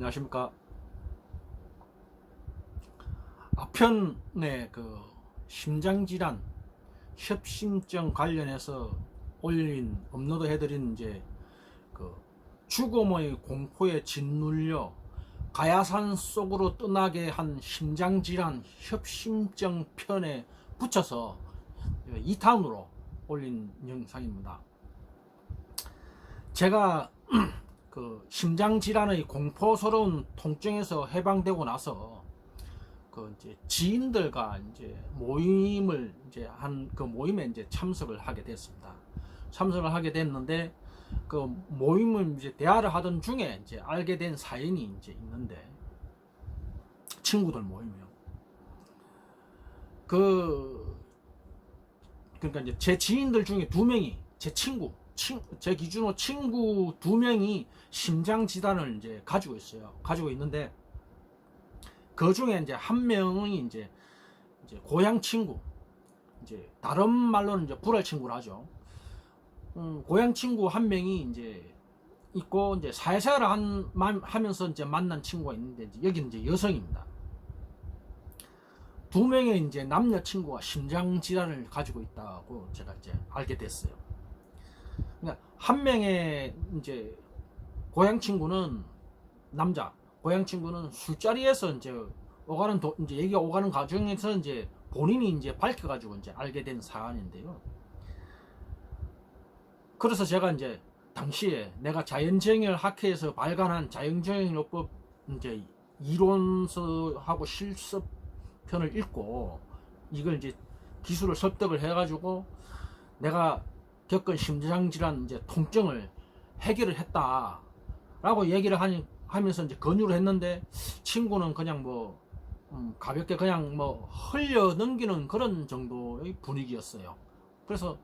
안녕하십니까. 아편의 그 심장질환 협심증 관련해서 올린 업로드 해드린 이제 그 죽음의 공포에 짓눌려 가야산 속으로 떠나게 한 심장질환 협심증 편에 붙여서 2탄으로 올린 영상입니다. 제가 그 심장 질환의 공포스러운 통증에서 해방되고 나서 그 이제 지인들과 이제 모임을 이제 한 그 모임에 이제 참석을 하게 됐습니다. 참석을 하게 됐는데 그 모임을 이제 대화를 하던 중에 이제 알게 된 사연이 이제 있는데 친구들 모임이요. 그 그러니까 이제 제 지인들 중에 두 명이 제 친구, 친, 제 기준으로 친구 두 명이 심장 질환을 이제 가지고 있어요. 가지고 있는데 그 중에 이제 한 명이 이제 이제 고향 친구, 이제 다른 말로는 이제 불알 친구라 하죠. 음, 고향 친구 한 명이 이제 있고 이제 사회생활을 한, 만- 하면서 이제 만난 친구가 있는데 이제 여기는 이제 여성입니다. 두 명의 이제 남녀 친구가 심장 질환을 가지고 있다고 제가 이제 알게 됐어요. 그러니까 한 명의 이제 고향 친구는 남자, 고향 친구는 술자리에서 이제 오가는 도, 이제 얘기가 오가는 과정에서 이제 본인이 이제 밝혀가지고 이제 알게 된 사안인데요. 그래서 제가 이제 당시에 내가 자연정열 학회에서 발간한 자연정열요법 이제 이론서하고 실습편을 읽고 이걸 이제 기술을 습득을 해가지고 내가 겪은 심장질환 이제 통증을 해결을 했다라고 얘기를 하니, 하면서 이제 권유를 했는데 친구는 그냥 뭐 음, 가볍게 그냥 뭐 흘려 넘기는 그런 정도의 분위기였어요. 그래서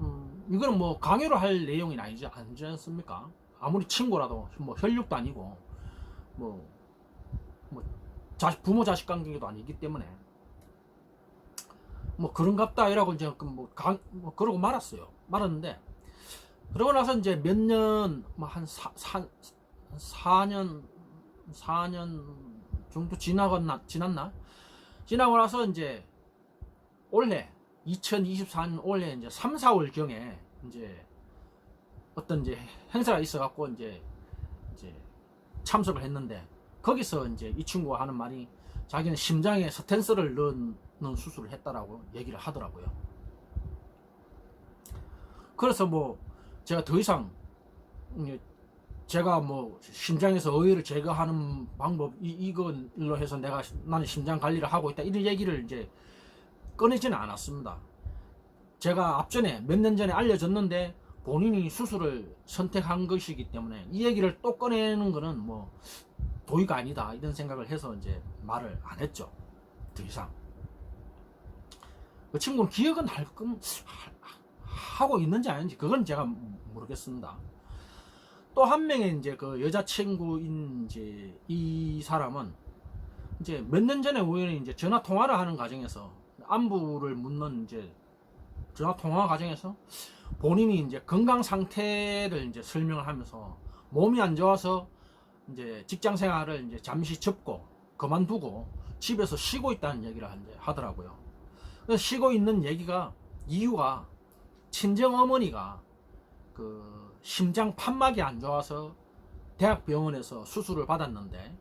음, 이거는 뭐 강요를 할 내용이 아니지 않지 않습니까? 아무리 친구라도 뭐 혈육도 아니고 뭐, 뭐 자식, 부모 자식 관계도 아니기 때문에 뭐 그런갑다 이라고 이제 그 뭐, 강, 뭐 그러고 말았어요. 말았는데 그러고 나서 이제 몇 년 뭐한 사, 사, 4년 4년 정도 지나갔나 지났나 지나고 나서 이제 올해 2024년 올해 이제 3, 4월 경에 이제 어떤 이제 행사가 있어 갖고 이제 이제 참석을 했는데 거기서 이제 이 친구가 하는 말이 자기는 심장에 스텐스를 넣는 수술을 했다라고 얘기를 하더라고요. 그래서 뭐 제가 더 이상 제가 뭐 심장에서 어혈을 제거하는 방법 이 이걸로 해서 내가 나는 심장 관리를 하고 있다 이런 얘기를 이제 꺼내지는 않았습니다. 제가 앞전에 몇 년 전에 알려졌는데 본인이 수술을 선택한 것이기 때문에 이 얘기를 또 꺼내는 거는 뭐 도의가 아니다 이런 생각을 해서 이제 말을 안 했죠. 더 이상. 그 친구는 기억은 할끔 하고 있는지 아닌지 그건 제가 모르겠습니다. 또 한 명의 이제 그 여자친구인 이제 이 사람은 이제 몇 년 전에 우연히 이제 전화 통화를 하는 과정에서 안부를 묻는 이제 전화 통화 과정에서 본인이 이제 건강 상태를 이제 설명을 하면서 몸이 안 좋아서 이제 직장 생활을 이제 잠시 접고 그만두고 집에서 쉬고 있다는 얘기를 하더라고요. 쉬고 있는 얘기가 이유가 친정 어머니가 그 심장 판막이 안 좋아서 대학병원에서 수술을 받았는데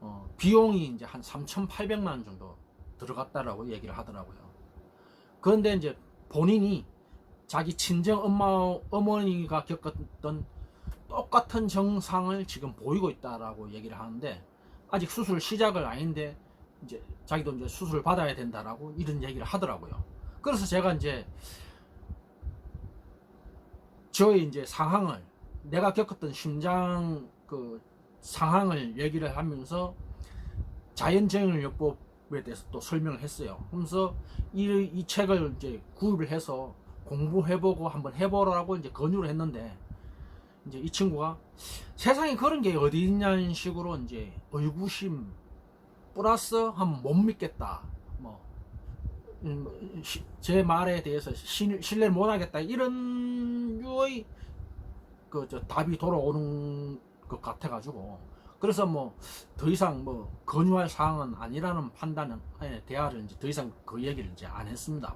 어, 비용이 이제 한 3,800만 원 정도 들어갔다라고 얘기를 하더라고요. 그런데 이제 본인이 자기 친정 엄마 어머니가 겪었던 똑같은 증상을 지금 보이고 있다라고 얘기를 하는데 아직 수술 시작을 아닌데 이제 자기도 이제 수술을 받아야 된다라고 이런 얘기를 하더라고요. 그래서 제가 이제 저의 이제 상황을 내가 겪었던 심장 그 상황을 얘기를 하면서 자연정형요법에 대해서 또 설명을 했어요. 그러면서 이, 이 책을 이제 구입을 해서 공부해보고 한번 해보라고 이제 권유를 했는데 이제 이 친구가 세상에 그런 게 어디 있냐는 식으로 이제 의구심 플러스 한번 못 믿겠다. 뭐, 음, 시- 제 말에 대해서 신, 신뢰를 못 하겠다. 이런 유의 그 저 답이 돌아오는 것 같아가지고 그래서 뭐 더 이상 뭐 권유할 사항은 아니라는 판단에 대하를 이제 더 이상 그 얘기를 이제 안 했습니다.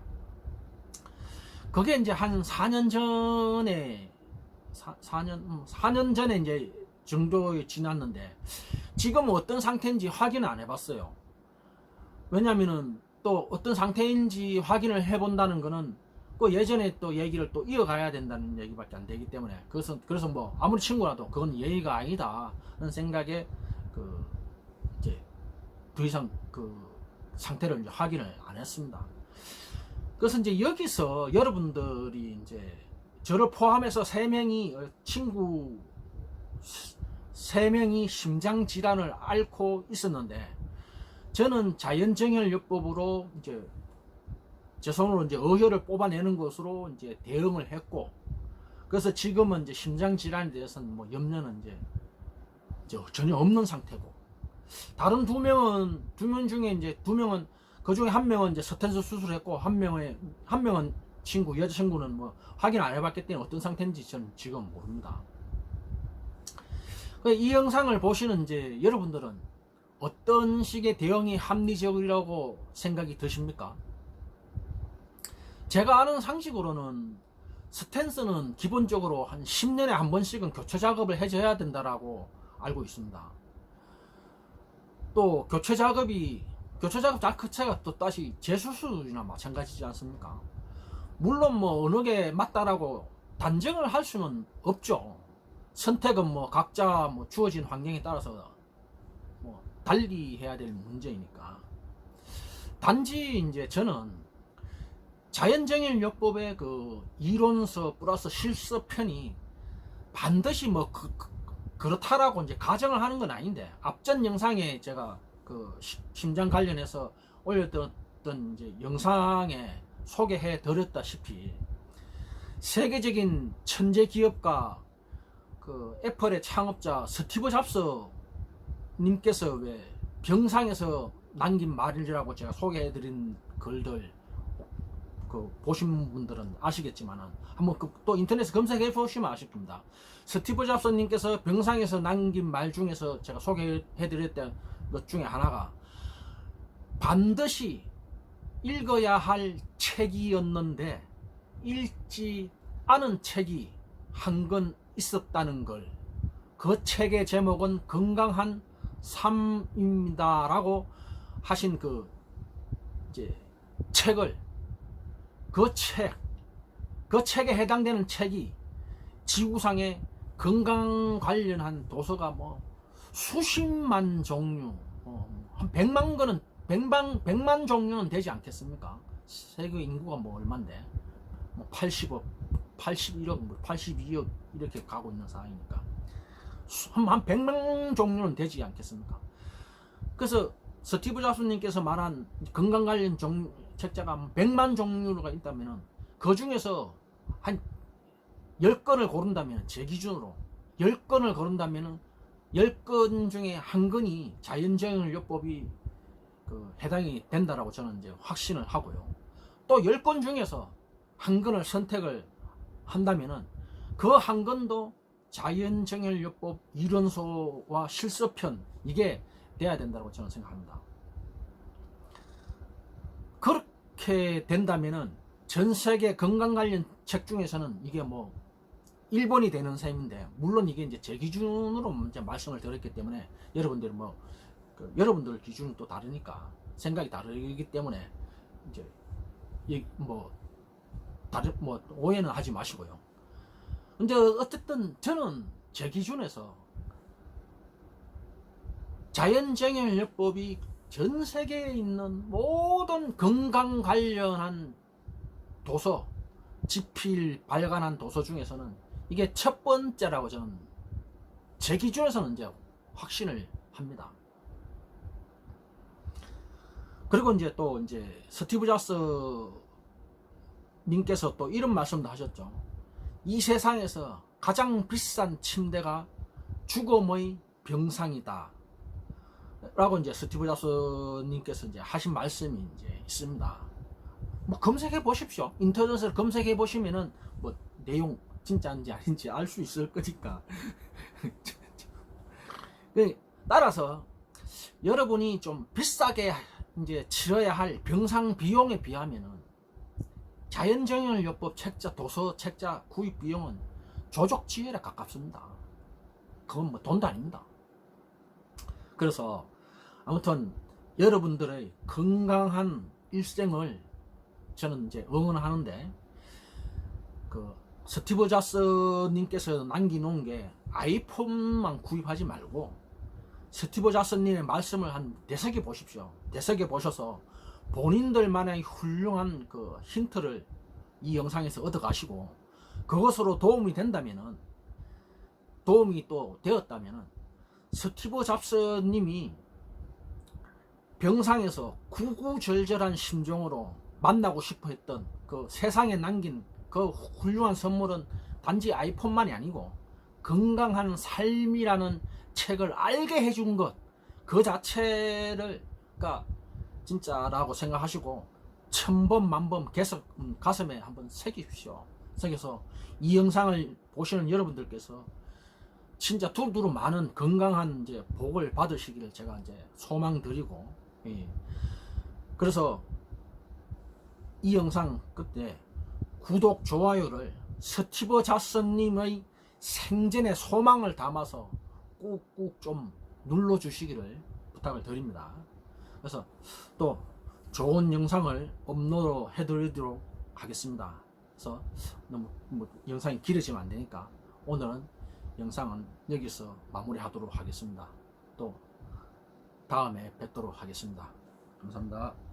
그게 이제 한 4년 전에 사, 4년 4년 전에 이제 정도 지났는데 지금 어떤 상태인지 확인을 안 해봤어요. 왜냐면은 또 어떤 상태인지 확인을 해본다는 거는 그 예전에 또 얘기를 또 이어가야 된다는 얘기밖에 안 되기 때문에 그래서 그래서 뭐 아무리 친구라도 그건 예의가 아니다는 생각에 그 이제 더 이상 그 상태를 확인을 안 했습니다. 그래서 이제 여기서 여러분들이 이제 저를 포함해서 세 명이 어, 친구 세 명이 심장 질환을 앓고 있었는데 저는 자연정혈요법으로 이제 제 손으로 이제 어혈을 뽑아내는 것으로 이제 대응을 했고 그래서 지금은 이제 심장 질환에 대해서는 뭐 염려는 이제, 이제 전혀 없는 상태고 다른 두 명은 두 명 중에 이제 두 명은 그 중에 한 명은 이제 스텐스 수술했고 한 명의 한 명은 친구 여자친구는 뭐 확인 안 해봤기 때문에 어떤 상태인지 저는 지금 모릅니다. 그이 영상을 보시는 이제 여러분들은 어떤 식의 대응이 합리적이라고 생각이 드십니까? 제가 아는 상식으로는 스탠스는 기본적으로 한 10년에 한 번씩은 교체 작업을 해줘야 된다라고 알고 있습니다. 또 교체 작업이 교체 작업 자체가 또 다시 재수술이나 마찬가지지 않습니까? 물론 뭐 어느 게 맞다라고 단정을 할 수는 없죠. 선택은 뭐 각자 뭐 주어진 환경에 따라서 뭐 달리 해야 될 문제이니까. 단지 이제 저는 자연정일요법의 그 이론서 플러스 실습편이 반드시 뭐 그, 그, 렇다라고 이제 가정을 하는 건 아닌데 앞전 영상에 제가 그 시- 심장 관련해서 올렸던 이제 영상에 소개해 드렸다시피 세계적인 천재 기업가 그 애플의 창업자 스티브 잡스 님께서 왜 병상에서 남긴 말이라고 제가 소개해 드린 글들 그 보신 분들은 아시겠지만은 한번 그 또 인터넷에 검색해 보시면 아실 겁니다. 스티브 잡스님께서 병상에서 남긴 말 중에서 제가 소개해 드렸던 것 중에 하나가 반드시 읽어야 할 책이었는데 읽지 않은 책이 한 권 있었다는 걸 그 책의 제목은 건강한 삶입니다라고 하신 그 이제 책을 그 책, 그 책에 해당되는 책이 지구상에 건강 관련한 도서가 뭐 수십만 종류, 어, 한 백만 권은 백만 백만 종류는 되지 않겠습니까? 세계 인구가 뭐 얼마인데? 뭐 80억, 81억, 뭐 82억 이렇게 가고 있는 상황이니까 수- 한, 한 100만 종류는 되지 않겠습니까? 그래서 스티브 잡스님께서 말한 건강 관련 종, 책자가 100만 종류가 있다면 그 중에서 한 10건을 고른다면 제 기준으로 10건을 고른다면 10건 중에 한 건이 자연정일요법이 그 해당이 된다라고 저는 이제 확신을 하고요. 또 10건 중에서 한 건을 선택을 한다면은 그 한 건도 자연정혈요법 이론서와 실습편 이게 돼야 된다고 저는 생각합니다. 그렇게 된다면은 전 세계 건강 관련 책 중에서는 이게 뭐 1번이 되는 셈인데 물론 이게 이제 제 기준으로 이제 말씀을 드렸기 때문에 여러분들 뭐 그 여러분들 기준은 또 다르니까 생각이 다르기 때문에 이제 이뭐 다른 뭐 오해는 하지 마시고요. 근데 어쨌든 저는 제 기준에서 자연정혈요법이 전 세계에 있는 모든 건강 관련한 도서, 지필 발간한 도서 중에서는 이게 첫 번째라고 저는 제 기준에서는 이제 확신을 합니다. 그리고 이제 또 이제 스티브 잡스 님께서 또 이런 말씀도 하셨죠. 이 세상에서 가장 비싼 침대가 죽음의 병상이다. 라고 이제 스티브 잡스님께서 이제 하신 말씀이 이제 있습니다. 뭐 검색해 보십시오. 인터넷을 검색해 보시면은 뭐 내용 진짜인지 아닌지 알 수 있을 거니까. 그 따라서 여러분이 좀 비싸게 이제 치러야 할 병상 비용에 비하면은 자연정형요법 책자 도서 책자 구입 비용은 조족지혈에 가깝습니다. 그건 뭐 돈도 아닙니다. 그래서 아무튼 여러분들의 건강한 일생을 저는 이제 응원하는데 그 스티브 자스님께서 남겨놓은 게 아이폰만 구입하지 말고 스티브 자스님의 말씀을 한개 보십시오. 개 보셔서 본인들만의 훌륭한 그 힌트를 이 영상에서 얻어가시고 그것으로 도움이 된다면은 도움이 또 되었다면은 스티브 잡스님이 병상에서 구구절절한 심정으로 만나고 싶어 했던 그 세상에 남긴 그 훌륭한 선물은 단지 아이폰만이 아니고 건강한 삶이라는 책을 알게 해준 것 그 자체를 그러니까 진짜라고 생각하시고 천번 만번 계속 음, 가슴에 한번 새기십시오. 새겨서 이 영상을 보시는 여러분들께서 진짜 두루두루 많은 건강한 이제 복을 받으시기를 제가 이제 소망드리고 예. 그래서 이 영상 끝에 구독 좋아요를 스티브 자슨님의 생전의 소망을 담아서 꾹꾹 좀 눌러 주시기를 부탁을 드립니다. 그래서 또 좋은 영상을 업로드 해드리도록 하겠습니다. 그래서 너무 뭐 영상이 길어지면 안 되니까 오늘은 영상은 여기서 마무리하도록 하겠습니다. 또 다음에 뵙도록 하겠습니다. 감사합니다.